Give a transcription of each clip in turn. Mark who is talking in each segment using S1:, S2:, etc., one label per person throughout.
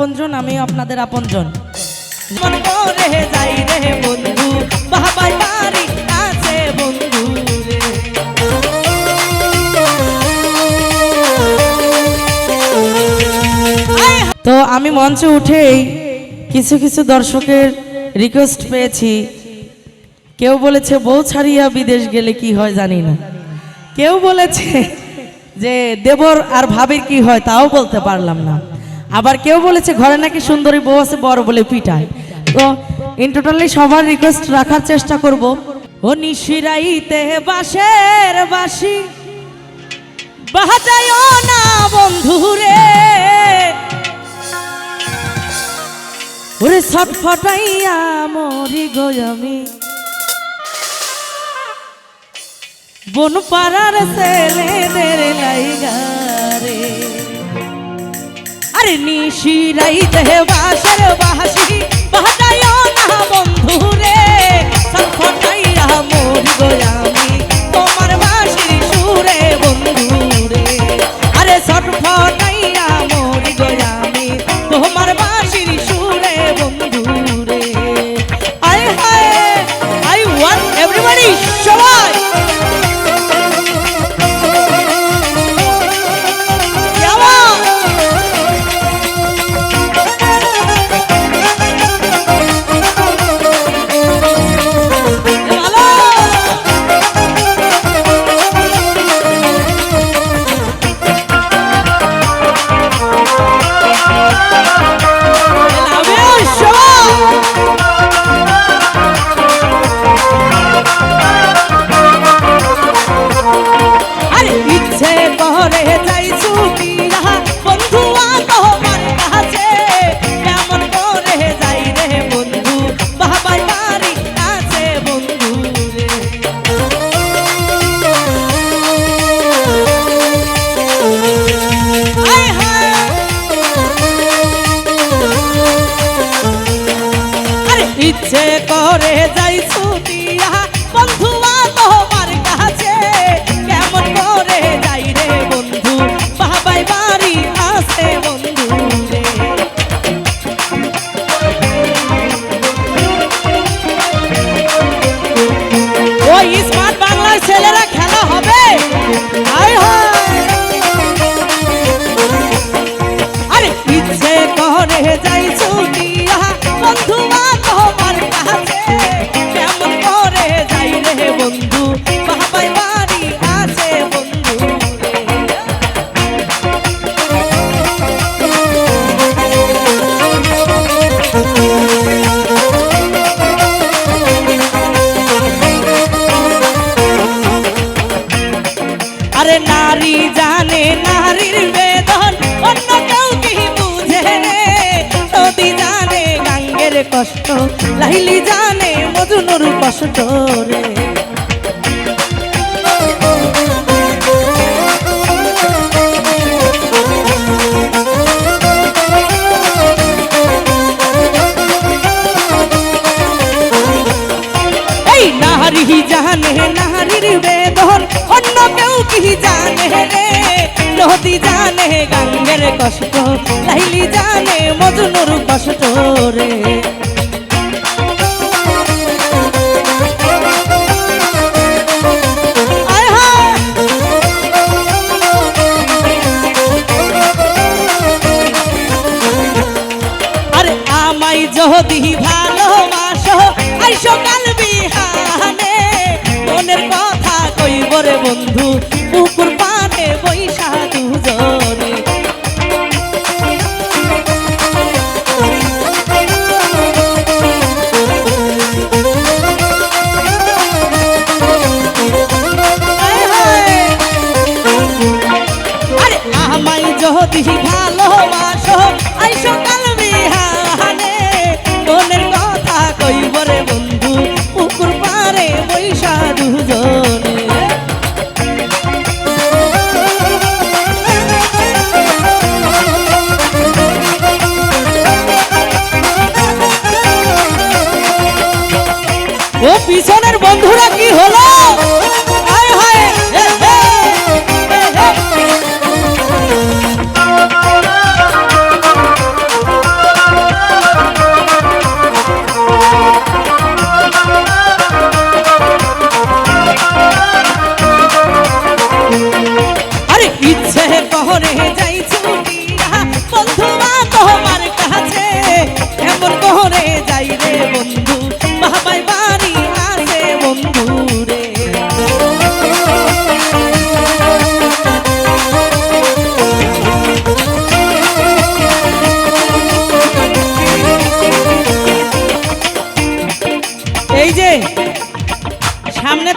S1: আপনজন আমি আপনাদের আপনজন। যাই রে বন্ধু রে। তো আমি মঞ্চে উঠেই কিছু কিছু দর্শকের রিকোয়েস্ট পেয়েছি। কেউ বলেছে, বউ ছাড়িয়া বিদেশ গেলে কি হয় জানি না। কেউ বলেছে যে, দেবর আর ভাবির কি হয় তাও বলতে পারলাম না। আবার কেউ বলেছে, ঘরে নাকি সুন্দরী বউ আছে, বড় বলে পিটায়। তো ইন টোটালি সবার রিকোয়েস্ট রাখার চেষ্টা করব। ও নিশিরাইতে বাসের বাসি বাজায় না বন্ধুরে ওরে ছটফটাইয়া মরি গো আমি। বন পাড়ার ছেলেদের লাইগারে আরে নিশিরাইতে বাসের বাসি Oh, oh, oh, oh, oh. ইচ্ছে আরে নারী জানে নারীর বেদন। অন্য কেউ কি বুঝে রে সতি জানে গাঙ্গের কষ্ট লাইলি জানে মজুনুর কষ্ট রে। নারী জানে নারীর বেদন অন্য কেউ কি জানে রে? নদী জানে গাঙ্গের কষ্ট লাইলি জানে মজনুর কষ্ট রে।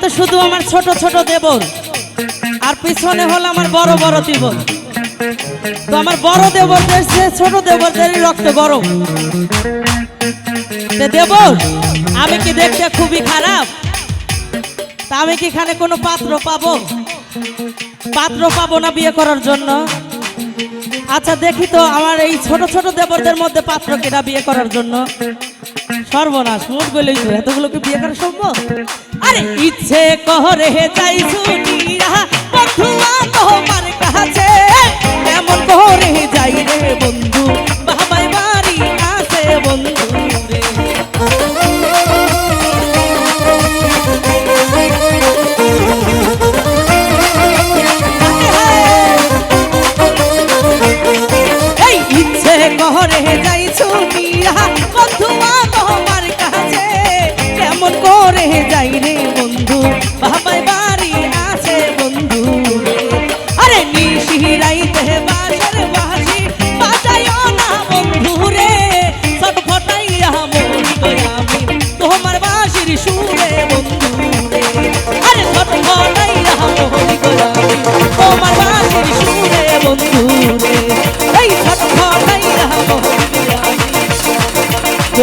S1: ছোট ছোট দেবর আর পিছনে হলো আমার বড় বড় দেবর তো আমার বড় দেবরদের চেয়ে ছোট দেবরদেরই রক্ত গরম। তে দেবর আমি কি দেখতে খুবই খারাপ? তা আমি কি এখানে কোনো পাত্র পাবো? পাত্র পাবো না বিয়ে করার জন্য? আচ্ছা দেখি তো আমার এই ছোট ছোট দেবরদের মধ্যে পাত্র কেটা বিয়ে করার জন্য? সর্বনাশ মুখ বলেই তো এতগুলোকে বিয়ে করা সম্ভব? আরে ইচ্ছে করে যাই শুনিয়া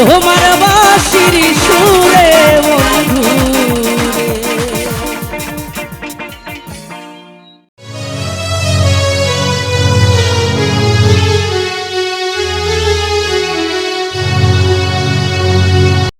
S1: তোমার বাসির সুরে।